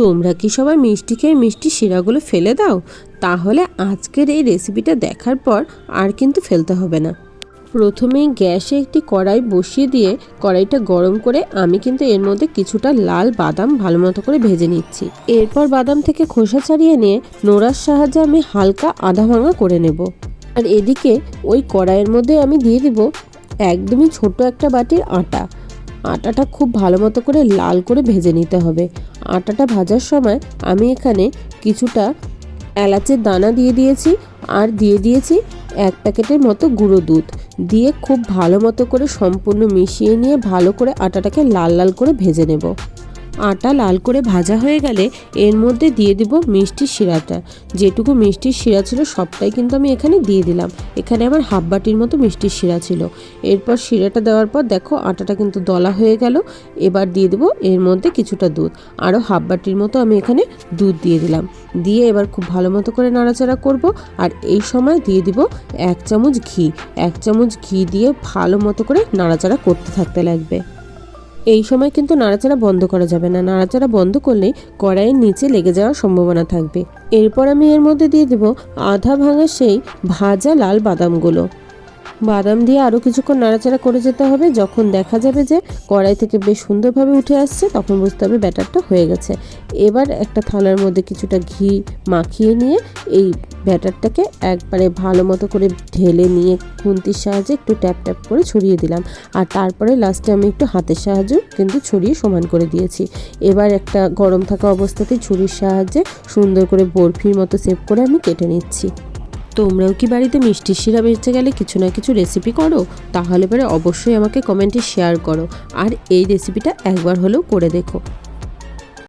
তোমরা কি সবাই মিষ্টি খেয়ে মিষ্টি শিরাগুলো ফেলে দাও? তাহলে আজকের এই রেসিপিটা দেখার পর আর কিন্তু ফেলতে হবে না। প্রথমেই গ্যাসে একটি কড়াই বসিয়ে দিয়ে কড়াইটা গরম করে আমি কিন্তু এর মধ্যে কিছুটা লাল বাদাম ভালো মতো করে ভেজে নিচ্ছি। এরপর বাদাম থেকে খোসা ছাড়িয়ে নিয়ে নোড়ার সাহায্যে আমি হালকা আধা ভাঙা করে নেব। আর এদিকে ওই কড়াইয়ের মধ্যে আমি দিয়ে দিব একদমই ছোট একটা বাটির আটা। আটাটা খুব ভালো মতো করে লাল করে ভেজে নিতে হবে। আটাটা ভাজার সময় আমি এখানে কিছুটা এলাচের দানা দিয়ে দিয়েছি আর দিয়ে দিয়েছি এক প্যাকেটের মতো গুঁড়ো দুধ। দিয়ে খুব ভালো মতো করে সম্পূর্ণ মিশিয়ে নিয়ে ভালো করে আটাটাকে লাল লাল করে ভেজে নেব। আটা লাল করে ভাজা হয়ে গেলে এর মধ্যে দিয়ে দিব মিষ্টির শিরাটা। যেটুকু মিষ্টির শিরা ছিল সবটাই কিন্তু আমি এখানে দিয়ে দিলাম। এখানে আমার হাফ বাটির মতো মিষ্টির শিরা ছিল। এরপর শিরাটা দেওয়ার পর দেখো আটাটা কিন্তু দলা হয়ে গেল। এবার দিয়ে দেবো এর মধ্যে কিছুটা দুধ। আরও হাফ বাটির মতো আমি এখানে দুধ দিয়ে দিলাম। দিয়ে এবার খুব ভালো মতো করে নাড়াচাড়া করব। আর এই সময় দিয়ে দিব এক চামচ ঘি। এক চামচ ঘি দিয়ে ভালো মতো করে নাড়াচাড়া করতে থাকতে লাগবে। এই সময় কিন্তু নাড়াচাড়া বন্ধ করা যাবে না। নাড়াচাড়া বন্ধ করলেই কড়াইয়ের নিচে লেগে যাওয়ার সম্ভাবনা থাকবে। এরপর আমি এর মধ্যে দিয়ে দেব আধা ভাঙা সেই ভাজা লাল বাদামগুলো। বাদাম দিয়ে আরও কিছুক্ষণ নাড়াচাড়া করে যেতে হবে। যখন দেখা যাবে যে কড়াই থেকে বেশ সুন্দরভাবে উঠে আসছে, তখন বুঝতে হবে ব্যাটারটা হয়ে গেছে। এবার একটা থালার মধ্যে কিছুটা ঘি মাখিয়ে নিয়ে এই ব্যাটারটাকে একবারে ভালো মতো করে ঢেলে নিয়ে খুন্তির সাহায্যে একটু ট্যাপ ট্যাপ করে ছড়িয়ে দিলাম। আর তারপরে লাস্টে আমি একটু হাতের সাহায্যে কিন্তু ছড়িয়ে সমান করে দিয়েছি। এবার একটা গরম থাকা অবস্থাতেই ছুরির সাহায্যে সুন্দর করে বরফির মতো সেভ করে আমি কেটে নিচ্ছি। তোমরাও কি বাড়িতে মিষ্টির শিরা বেঁচে গেলে কিছু না কিছু রেসিপি করো? তাহলে পরে অবশ্যই আমাকে কমেন্টে শেয়ার করো। আর এই রেসিপিটা একবার হলেও করে দেখো।